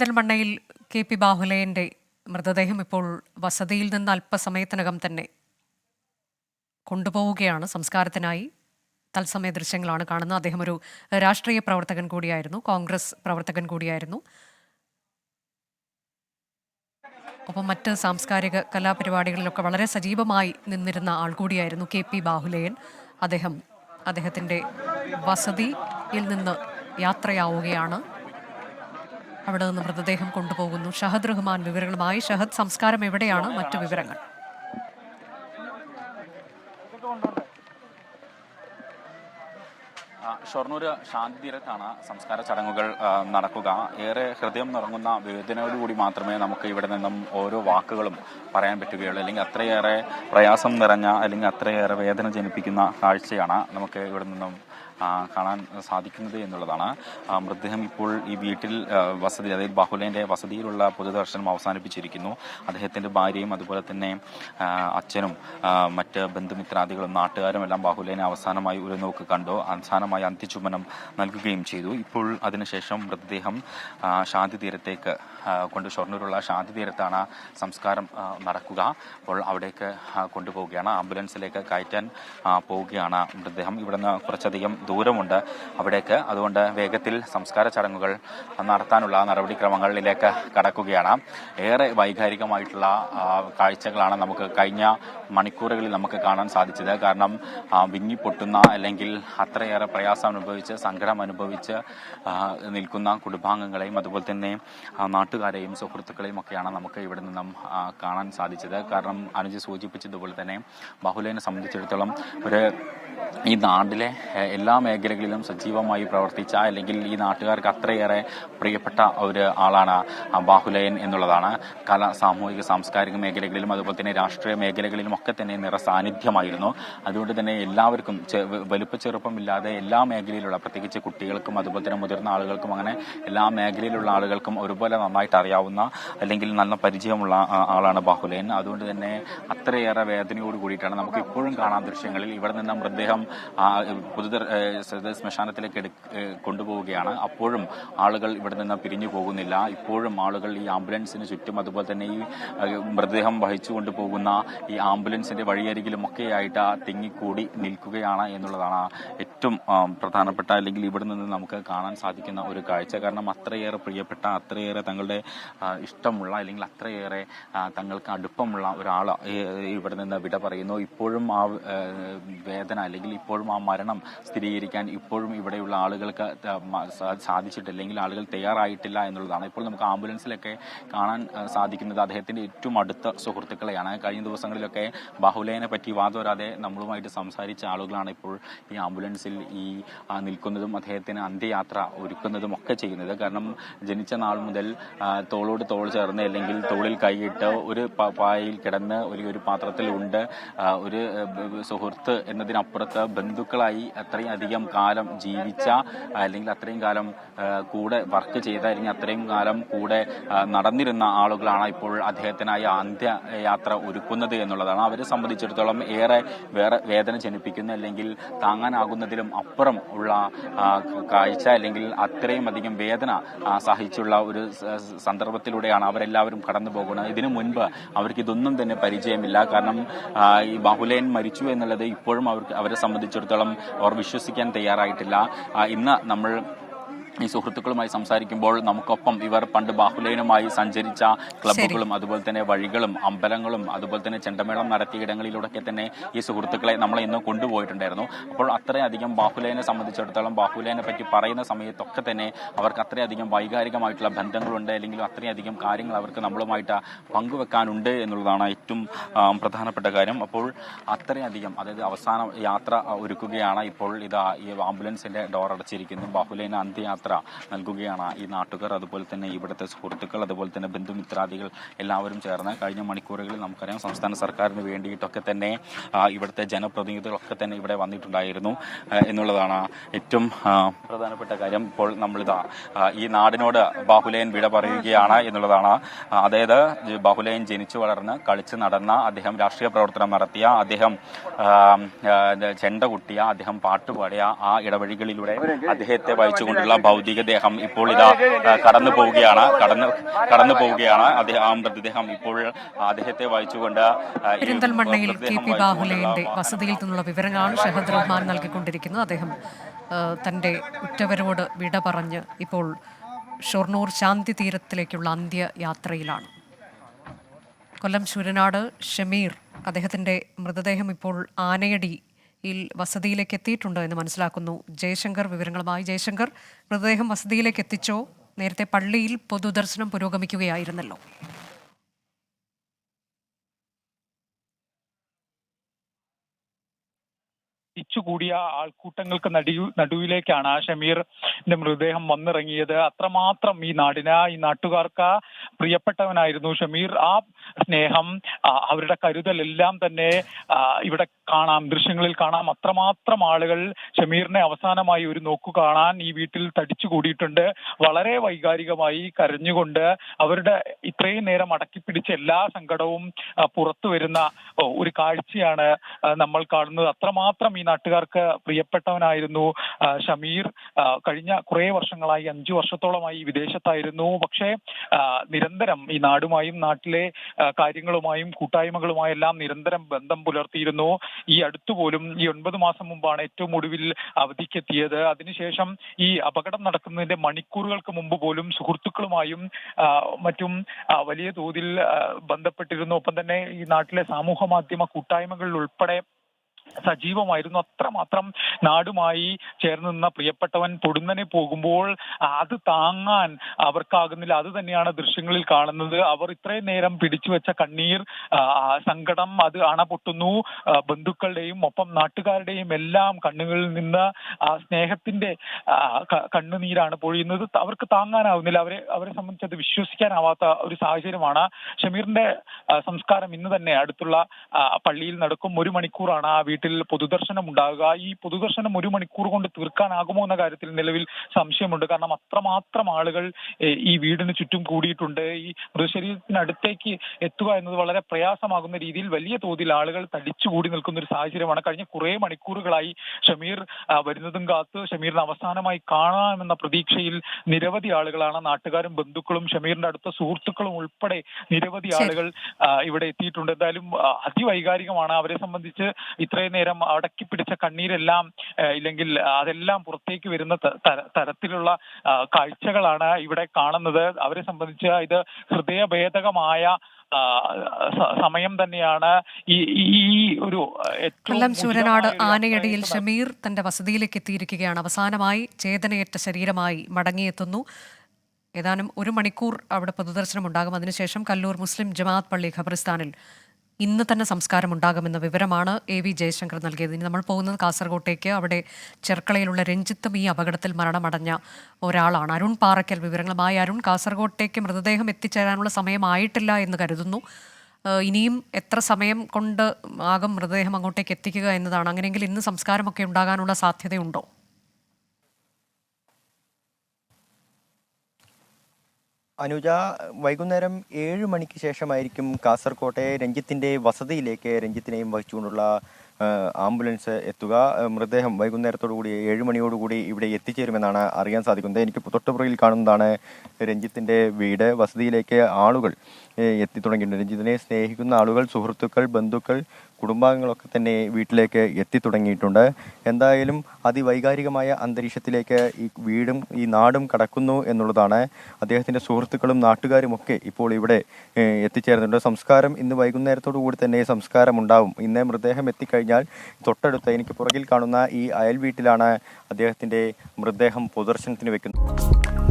പെരിന്തൽമണ്ണയിൽ K P ബാഹുലയന്റെ മൃതദേഹം ഇപ്പോൾ വസതിയിൽ നിന്ന് അല്പസമയത്തിനകം തന്നെ കൊണ്ടുപോവുകയാണ്. സംസ്കാരത്തിനായി തത്സമയ ദൃശ്യങ്ങളാണ് കാണുന്നത്. അദ്ദേഹം ഒരു രാഷ്ട്രീയ പ്രവർത്തകൻ കൂടിയായിരുന്നു. കോൺഗ്രസ് പ്രവർത്തകൻ കൂടിയായിരുന്നു. ഒപ്പം മറ്റ് സാംസ്കാരിക കലാപരിപാടികളിലൊക്കെ വളരെ സജീവമായി നിന്നിരുന്ന ആൾ കൂടിയായിരുന്നു കെ പി ബാഹുലയൻ. അദ്ദേഹം അദ്ദേഹത്തിന്റെ വസതിയിൽ നിന്ന് യാത്രയാവുകയാണ്. അവിടെ നിന്ന് മൃതദേഹം കൊണ്ടുപോകുന്നു. ഷഹദ് റഹ്മാൻ വിവരങ്ങളുമായി. ഷഹദ് സംസ്കാരം എവിടെയാണ്? മറ്റു വിവരങ്ങൾ. ഷൊർണൂർ തീരത്താണ് സംസ്കാര ചടങ്ങുകൾ നടക്കുക. ഏറെ ഹൃദയം നിറങ്ങുന്ന വേദനയോടുകൂടി മാത്രമേ നമുക്ക് ഇവിടെ നിന്നും ഓരോ വാക്കുകളും പറയാൻ പറ്റുകയുള്ളൂ. അല്ലെങ്കിൽ അത്രയേറെ പ്രയാസം നിറഞ്ഞ അല്ലെങ്കിൽ അത്രയേറെ വേദന ജനിപ്പിക്കുന്ന കാഴ്ചയാണ് നമുക്ക് ഇവിടെ നിന്നും കാണാൻ സാധിക്കുന്നത് എന്നുള്ളതാണ്. മൃതദേഹം ഇപ്പോൾ ഈ വീട്ടിൽ വസതി അതായത് ബാഹുലേന്റെ വസതിയിലുള്ള പൊതുദർശനം അവസാനിപ്പിച്ചിരിക്കുന്നു. അദ്ദേഹത്തിന്റെ ഭാര്യയും അതുപോലെ തന്നെ അച്ഛനും മറ്റ് ബന്ധുമിത്രാദികളും നാട്ടുകാരും എല്ലാം ബാഹുലേനെ അവസാനമായി ഒരു നോക്ക് കണ്ടു. അവസാനമായി അന്ത്യചുമനം നൽകുകയും ചെയ്തു. ഇപ്പോൾ അതിനുശേഷം മൃതദേഹം ശാന്തി തീരത്തേക്ക് കൊണ്ട് ഷൊർണൂരുള്ള ശാന്തി തീരത്താണ് സംസ്കാരം നടക്കുക. അപ്പോൾ അവിടേക്ക് കൊണ്ടുപോവുകയാണ്. ആംബുലൻസിലേക്ക് കയറ്റാൻ പോവുകയാണ് മൃതദേഹം. ഇവിടുന്ന് കുറച്ചധികം ദൂരമുണ്ട് അവിടേക്ക്. അതുകൊണ്ട് വേഗത്തിൽ സംസ്കാര ചടങ്ങുകൾ നടത്താനുള്ള നടപടിക്രമങ്ങളിലേക്ക് കടക്കുകയാണ്. ഏറെ വൈകാരികമായിട്ടുള്ള കാഴ്ചകളാണ് നമുക്ക് കഴിഞ്ഞ മണിക്കൂറുകളിൽ നമുക്ക് കാണാൻ സാധിച്ചത്. കാരണം വിങ്ങിപ്പൊട്ടുന്ന അല്ലെങ്കിൽ അത്രയേറെ പ്രയാസം അനുഭവിച്ച് സങ്കടം അനുഭവിച്ച് നിൽക്കുന്ന കുടുംബാംഗങ്ങളെയും അതുപോലെ തന്നെ നാട്ടുകാരെയും സുഹൃത്തുക്കളെയും ഒക്കെയാണ് നമുക്ക് ഇവിടെ നിന്നും കാണാൻ സാധിച്ചത്. കാരണം അനുജ് സൂചിപ്പിച്ചതുപോലെ തന്നെ ബാഹുലേനെ സംബന്ധിച്ചിടത്തോളം ഒരു ഈ നാട്ടിലെ എല്ലാ മേഖലകളിലും സജീവമായി പ്രവർത്തിച്ച അല്ലെങ്കിൽ ഈ നാട്ടുകാർക്ക് അത്രയേറെ പ്രിയപ്പെട്ട ഒരു ആളാണ് ബാഹുലയൻ എന്നുള്ളതാണ്. കല സാമൂഹിക സാംസ്കാരിക മേഖലകളിലും അതുപോലെ തന്നെ രാഷ്ട്രീയ മേഖലകളിലും ഒക്കെ തന്നെ നിറ സാന്നിധ്യമായിരുന്നു. അതുകൊണ്ട് തന്നെ എല്ലാവർക്കും വലുപ്പ ചെറുപ്പമില്ലാതെ എല്ലാ മേഖലയിലുള്ള പ്രത്യേകിച്ച് കുട്ടികൾക്കും അതുപോലെ തന്നെ മുതിർന്ന ആളുകൾക്കും അങ്ങനെ എല്ലാ മേഖലയിലുള്ള ആളുകൾക്കും ഒരുപോലെ നന്നായിട്ട് അറിയാവുന്ന അല്ലെങ്കിൽ നല്ല പരിചയമുള്ള ആളാണ് ബാഹുലയൻ. അതുകൊണ്ട് തന്നെ അത്രയേറെ വേദനയോട് കൂടിയിട്ടാണ് നമുക്ക് ഇപ്പോഴും കാണാൻ ദൃശ്യങ്ങളിൽ ഇവിടെ നിന്ന് മൃതദേഹം ഇത് ശ്മശാനത്തിലേക്ക് കൊണ്ടുപോവുകയാണ്. അപ്പോഴും ആളുകൾ ഇവിടെ നിന്ന് പിരിഞ്ഞു പോകുന്നില്ല. ഇപ്പോഴും ആളുകൾ ഈ ആംബുലൻസിന് ചുറ്റും അതുപോലെ തന്നെ ഈ മൃതദേഹം വഹിച്ചു കൊണ്ടുപോകുന്ന ഈ ആംബുലൻസിന്റെ വഴിയരികിലും ഒക്കെയായിട്ട് തിങ്ങിക്കൂടി നിൽക്കുകയാണ് എന്നുള്ളതാണ് ഏറ്റവും പ്രധാനപ്പെട്ട അല്ലെങ്കിൽ ഇവിടെ നിന്ന് നമുക്ക് കാണാൻ സാധിക്കുന്ന ഒരു കാഴ്ച. കാരണം അത്രയേറെ പ്രിയപ്പെട്ട അത്രയേറെ തങ്ങളുടെ ഇഷ്ടമുള്ള അല്ലെങ്കിൽ അത്രയേറെ തങ്ങൾക്ക് അടുപ്പമുള്ള ഒരാൾ ഇവിടെ നിന്ന് വിട പറയുന്നു. ഇപ്പോഴും ആ വേദന അല്ലെങ്കിൽ ഇപ്പോഴും ആ മരണം സ്ഥിരീകരിക്കാൻ ഇപ്പോഴും ഇവിടെയുള്ള ആളുകൾക്ക് സാധിച്ചിട്ടില്ലെങ്കിൽ ആളുകൾ തയ്യാറായിട്ടില്ല എന്നുള്ളതാണ്. ഇപ്പോൾ നമുക്ക് ആംബുലൻസിലൊക്കെ കാണാൻ സാധിക്കുന്നത് അദ്ദേഹത്തിന്റെ ഏറ്റവും അടുത്ത സുഹൃത്തുക്കളെയാണ്. കഴിഞ്ഞ ദിവസങ്ങളിലൊക്കെ ബാഹുലേനെ പറ്റി വാദോരാതെ നമ്മളുമായിട്ട് സംസാരിച്ച ആളുകളാണ് ഇപ്പോൾ ഈ ആംബുലൻസിൽ ഈ നിൽക്കുന്നതും അദ്ദേഹത്തിന് അന്ത്യയാത്ര ഒരുക്കുന്നതും ഒക്കെ ചെയ്യുന്നത്. കാരണം ജനിച്ച നാൾ മുതൽ തോളോട് തോൾ ചേർന്ന് അല്ലെങ്കിൽ തോളിൽ കൈയിട്ട് ഒരു പായയിൽ കിടന്ന് ഒരു ഒരു പാത്രത്തിൽ ഉണ്ട് ഒരു സുഹൃത്ത് എന്നതിനപ്പുറത്ത് ബന്ധുക്കളായി അത്രയും അധികം കാലം ജീവിച്ച അല്ലെങ്കിൽ അത്രയും കാലം കൂടെ വർക്ക് ചെയ്ത അല്ലെങ്കിൽ അത്രയും കാലം കൂടെ നടന്നിരുന്ന ആളുകളാണ് ഇപ്പോൾ അദ്ദേഹത്തിനായി അന്ത്യയാത്ര ഒരുക്കുന്നത് എന്നുള്ളതാണ്. അവരെ സംബന്ധിച്ചിടത്തോളം ഏറെ വേറെ വേദന ജനിപ്പിക്കുന്ന അല്ലെങ്കിൽ താങ്ങാനാകുന്നതിലും അപ്പുറം ഉള്ള കാഴ്ച അല്ലെങ്കിൽ അത്രയും അധികം വേദന സഹിച്ചുള്ള ഒരു സന്ദർഭത്തിലൂടെയാണ് അവരെല്ലാവരും കടന്നു പോകുന്നത്. ഇതിനു മുൻപ് അവർക്ക് ഇതൊന്നും തന്നെ പരിചയമില്ല. കാരണം ഈ ബാഹുലേൻ മരിച്ചു എന്നുള്ളത് ഇപ്പോഴും അവർക്ക് അവരെ സംബന്ധിച്ചിടത്തോളം അവർ വിശ്വസിക്കാൻ തയ്യാറായിട്ടില്ല. ഇന്ന് നമ്മൾ ഈ സുഹൃത്തുക്കളുമായി സംസാരിക്കുമ്പോൾ നമുക്കൊപ്പം ഇവർ പണ്ട് ബാഹുലൈനുമായി സഞ്ചരിച്ച ക്ലബ്ബുകളും അതുപോലെ തന്നെ വഴികളും അമ്പലങ്ങളും അതുപോലെ തന്നെ ചെണ്ടമേളം നടത്തിയ ഇടങ്ങളിലൂടെയൊക്കെ തന്നെ ഈ സുഹൃത്തുക്കളെ നമ്മളെ ഇന്ന് കൊണ്ടുപോയിട്ടുണ്ടായിരുന്നു. അപ്പോൾ അത്രയധികം ബാഹുലൈനെ സംബന്ധിച്ചിടത്തോളം ബാഹുലൈനെ പറ്റി പറയുന്ന സമയത്തൊക്കെ തന്നെ അവർക്ക് അത്രയധികം വൈകാരികമായിട്ടുള്ള ബന്ധങ്ങളുണ്ട് അല്ലെങ്കിൽ അത്രയധികം കാര്യങ്ങൾ അവർക്ക് നമ്മളുമായിട്ട് പങ്കുവെക്കാനുണ്ട് എന്നുള്ളതാണ് ഏറ്റവും പ്രധാനപ്പെട്ട കാര്യം. അപ്പോൾ അത്രയധികം അതായത് അവസാന യാത്ര ഒരുക്കുകയാണ് ഇപ്പോൾ ഇതാ ഈ ആംബുലൻസിന്റെ ഡോർ അടച്ചിരിക്കുന്നു. ബാഹുലൈന അന്ത്യയാത്ര നൽകുകയാണ് ഈ നാട്ടുകാർ. അതുപോലെ തന്നെ ഇവിടുത്തെ സുഹൃത്തുക്കൾ അതുപോലെ തന്നെ ബന്ധുമിത്രാദികൾ എല്ലാവരും ചേർന്ന് കഴിഞ്ഞ മണിക്കൂറുകളിൽ നമുക്കറിയാം സംസ്ഥാന സർക്കാരിന് വേണ്ടിയിട്ടൊക്കെ തന്നെ ഇവിടുത്തെ ജനപ്രതിനിധികളൊക്കെ തന്നെ ഇവിടെ വന്നിട്ടുണ്ടായിരുന്നു എന്നുള്ളതാണ് ഏറ്റവും പ്രധാനപ്പെട്ട കാര്യം. ഇപ്പോൾ നമ്മളിതാ ഈ നാടിനോട് ബാഹുലയൻ വിട പറയുകയാണ് എന്നുള്ളതാണ്. അതായത് ബാഹുലയൻ ജനിച്ചു വളർന്ന് കളിച്ച് നടന്ന അദ്ദേഹം രാഷ്ട്രീയ പ്രവർത്തനം നടത്തിയ അദ്ദേഹം ചെണ്ട കുട്ടിയ അദ്ദേഹം പാട്ടുപാടിയ ആ ഇടവഴികളിലൂടെ അദ്ദേഹത്തെ വഹിച്ചുകൊണ്ടുള്ള ഭൗതികദേഹം ഇപ്പോൾ ഇതാ കടന്നു പോവുകയാണ്. കടന്നു കടന്നു പോവുകയാണ്. അദ്ദേഹം ആ മൃതദേഹം ഇപ്പോൾ അദ്ദേഹത്തെ വായിച്ചുകൊണ്ട് പെരിന്തൽമണ്ണയിൽ കെ പി ബാഹുലയുടെ വസതിയിൽ നിന്നുള്ള വിവരങ്ങളാണ് ഷഹദ് റഹ്മാൻ നൽകിക്കൊണ്ടിരിക്കുന്നത്. അദ്ദേഹം തന്റെ തന്റെ ഉറ്റവരോട് വിട പറഞ്ഞ് ഇപ്പോൾ ഷൊർണൂർ ശാന്തി തീരത്തിലേക്കുള്ള അന്ത്യയാത്രയിലാണ് കൊല്ലം ശൂരനാട് ഷമീർ അദ്ദേഹത്തിന്റെ മൃതദേഹം ഇപ്പോൾ വസതിയിലേക്ക് എത്തിയിട്ടുണ്ടോ എന്ന് മനസ്സിലാക്കുന്നു. ജയശങ്കർ വിവരങ്ങളുമായി. ജയശങ്കർ മൃതദേഹം വസതിയിലേക്ക് എത്തിച്ചോ? നേരത്തെ പള്ളിയിൽ പൊതുദർശനം പുരോഗമിക്കുകയായിരുന്നല്ലോ. തിച്ചുകൂടിയ ആൾക്കൂട്ടങ്ങൾക്ക് നടി നടുവിലേക്കാണ് ഷമീറിന്റെ മൃതദേഹം വന്നിറങ്ങിയത്. അത്രമാത്രം ഈ നാടിന് ഈ നാട്ടുകാർക്ക് പ്രിയപ്പെട്ടവനായിരുന്നു ഷമീർ. ആ സ്നേഹം അവരുടെ കരുതൽ എല്ലാം തന്നെ ഇവിടെ കാണാം ദൃശ്യങ്ങളിൽ കാണാം. അത്രമാത്രം ആളുകൾ ഷമീറിനെ അവസാനമായി ഒരു നോക്കു കാണാൻ ഈ വീട്ടിൽ തടിച്ചു കൂടിയിട്ടുണ്ട് വളരെ വൈകാരികമായി കരഞ്ഞുകൊണ്ട് അവരുടെ ഇത്രയും നേരം അടക്കിപ്പിടിച്ച എല്ലാ സങ്കടവും പുറത്തു വരുന്ന ഒരു കാഴ്ചയാണ് നമ്മൾ കാണുന്നത്. അത്രമാത്രം ഈ നാട്ടുകാർക്ക് പ്രിയപ്പെട്ടവനായിരുന്നു ഷമീർ. കഴിഞ്ഞ കുറെ വർഷങ്ങളായി അഞ്ചു വർഷത്തോളമായി വിദേശത്തായിരുന്നു. പക്ഷേ നിരന്തരം ഈ നാടുമായും നാട്ടിലെ കാര്യങ്ങളുമായും കൂട്ടായ്മകളുമായും എല്ലാം നിരന്തരം ബന്ധം പുലർത്തിയിരുന്നു. ഈ അടുത്തുപോലും ഈ ഒൻപത് മാസം മുമ്പാണ് ഏറ്റവും ഒടുവിൽ അവധിക്കെത്തിയത്. അതിനുശേഷം ഈ അപകടം നടക്കുന്നതിന്റെ മണിക്കൂറുകൾക്ക് മുമ്പ് പോലും സുഹൃത്തുക്കളുമായും മറ്റും വലിയ തോതിൽ ബന്ധപ്പെട്ടിരുന്നു. ഒപ്പം തന്നെ ഈ നാട്ടിലെ സാമൂഹ മാധ്യമ കൂട്ടായ്മകളിൽ ഉൾപ്പെടെ സജീവമായിരുന്നു അത്രമാത്രം നാടുമായി ചേർന്ന് നിന്ന പ്രിയപ്പെട്ടവൻ പൊടുന്നനെ പോകുമ്പോൾ അത് താങ്ങാൻ അവർക്കാകുന്നില്ല. അത് തന്നെയാണ് ദൃശ്യങ്ങളിൽ കാണുന്നത്. അവർ ഇത്രയും നേരം പിടിച്ചു വെച്ച കണ്ണീർ സങ്കടം അത് അണപൊട്ടുന്നു. ബന്ധുക്കളുടെയും ഒപ്പം നാട്ടുകാരുടെയും എല്ലാം കണ്ണുകളിൽ നിന്ന് ആ സ്നേഹത്തിന്റെ കണ്ണുനീരാണ് പൊഴിയുന്നത്. അവർക്ക് താങ്ങാനാവുന്നില്ല. അവരെ അവരെ സംബന്ധിച്ച് അത് വിശ്വസിക്കാനാവാത്ത ഒരു സാഹചര്യമാണ്. ഷമീറിന്റെ സംസ്കാരം ഇന്ന് തന്നെ അടുത്തുള്ള പള്ളിയിൽ നടക്കും. ഒരു മണിക്കൂറാണ് ആ വീട്ടിൽ പൊതുദർശനം ഉണ്ടാകുക. ഈ പൊതുദർശനം ഒരു മണിക്കൂർ കൊണ്ട് തീർക്കാനാകുമോ എന്ന കാര്യത്തിൽ നിലവിൽ സംശയമുണ്ട്. കാരണം അത്രമാത്രം ആളുകൾ ഈ വീടിന് ചുറ്റും കൂടിയിട്ടുണ്ട്. ഈ മൃതശരീരത്തിനടുത്തേക്ക് എത്തുക എന്നത് വളരെ പ്രയാസമാകുന്ന രീതിയിൽ വലിയ തോതിൽ ആളുകൾ തടിച്ചുകൂടി നിൽക്കുന്ന ഒരു സാഹചര്യമാണ്. കഴിഞ്ഞ കുറേ മണിക്കൂറുകളായി ഷമീർ വരുന്നതും കാത്ത് ഷമീറിനെ അവസാനമായി കാണാമെന്ന പ്രതീക്ഷയിൽ നിരവധി ആളുകളാണ്. നാട്ടുകാരും ബന്ധുക്കളും ഷമീറിന്റെ അടുത്ത സുഹൃത്തുക്കളും ഉൾപ്പെടെ നിരവധി ആളുകൾ ഇവിടെ എത്തിയിട്ടുണ്ട്. എന്തായാലും അതിവൈകാരികമാണ്. അവരെ സംബന്ധിച്ച് ഇത്രയും നേരം അടക്കി പിടിച്ച കണ്ണീരെല്ലാം ഇല്ലെങ്കിൽ അതെല്ലാം പുറത്തേക്ക് വരുന്ന തരത്തിലുള്ള കാഴ്ചകളാണ് ഇവിടെ കാണുന്നത്. അവരെ സംബന്ധിച്ച് ഇത് ഹൃദയഭേദകമായ സമയം തന്നെയാണ്. ഈ ഒരു കൊല്ലം ശൂരനാട് ആനയടിയിൽ ഷമീർ തന്റെ വസതിയിലേക്ക് എത്തിയിരിക്കുകയാണ്. അവസാനമായി ചേതനയേറ്റ ശരീരമായി മടങ്ങിയെത്തുന്നു. ഏതാനും ഒരു മണിക്കൂർ അവിടെ പൊതുദർശനം ഉണ്ടാകും അതിനുശേഷം കല്ലൂർ മുസ്ലിം ജമാഅത്ത് പള്ളി ഖബറിസ്ഥാനിൽ ഇന്ന് തന്നെ സംസ്കാരം ഉണ്ടാകുമെന്ന വിവരമാണ് എ വി ജയശങ്കർ നൽകിയത്. ഇനി നമ്മൾ പോകുന്നത് കാസർഗോട്ടേക്ക് അവിടെ ചെർക്കളയിലുള്ള രഞ്ജിത്തും ഈ അപകടത്തിൽ മരണമടഞ്ഞ ഒരാളാണ്. അരുൺ പാറയ്ക്കൽ വിവരങ്ങളുമായി. അരുൺ കാസർഗോട്ടേക്ക് മൃതദേഹം എത്തിച്ചേരാനുള്ള സമയമായിട്ടില്ല എന്ന് കരുതുന്നു. ഇനിയും എത്ര സമയം കൊണ്ട് ആകും മൃതദേഹം അങ്ങോട്ടേക്ക് എത്തിക്കുക എന്നതാണ്. അങ്ങനെയെങ്കിൽ ഇന്ന് സംസ്കാരമൊക്കെ ഉണ്ടാകാനുള്ള സാധ്യതയുണ്ടോ? അനുജ വൈകുന്നേരം ഏഴ് മണിക്ക് ശേഷമായിരിക്കും കാസർകോട്ടെ രഞ്ജിത്തിന്റെ വസതിയിലേക്ക് രഞ്ജിത്തിനെയും വഹിച്ചുകൊണ്ടുള്ള ആംബുലൻസ് എത്തുക. മൃതദേഹം വൈകുന്നേരത്തോടു കൂടി ഏഴ് മണിയോടുകൂടി ഇവിടെ എത്തിച്ചേരുമെന്നാണ് അറിയാൻ സാധിക്കുന്നത്. എനിക്ക് തൊട്ടുപുറകിൽ കാണുന്നതാണ് രഞ്ജിത്തിന്റെ വീട്. വസതിയിലേക്ക് ആളുകൾ എത്തി എത്തിത്തുടങ്ങിയിട്ടുണ്ട് രഞ്ജിത്തിനെ സ്നേഹിക്കുന്ന ആളുകൾ സുഹൃത്തുക്കൾ ബന്ധുക്കൾ കുടുംബാംഗങ്ങളൊക്കെ തന്നെ വീട്ടിലേക്ക് എത്തിത്തുടങ്ങിയിട്ടുണ്ട്. എന്തായാലും അതിവൈകാരികമായ അന്തരീക്ഷത്തിലേക്ക് ഈ വീടും ഈ നാടും കടക്കുന്നു എന്നുള്ളതാണ് അദ്ദേഹത്തിന്റെ സുഹൃത്തുക്കളും നാട്ടുകാരും ഒക്കെ ഇപ്പോൾ ഇവിടെ എത്തിച്ചേർന്നിട്ടുണ്ട് സംസ്കാരം ഇന്ന് വൈകുന്നേരത്തോടു കൂടി തന്നെ സംസ്കാരം ഉണ്ടാവും ഇന്ന് മൃതദേഹം എത്തിക്കഴിഞ്ഞാൽ തൊട്ടടുത്ത് എനിക്ക് പുറകിൽ കാണുന്ന ഈ അയൽ വീട്ടിലാണ് അദ്ദേഹത്തിന്റെ മൃതദേഹം പൊതുദർശനത്തിന് വെക്കുന്നത്.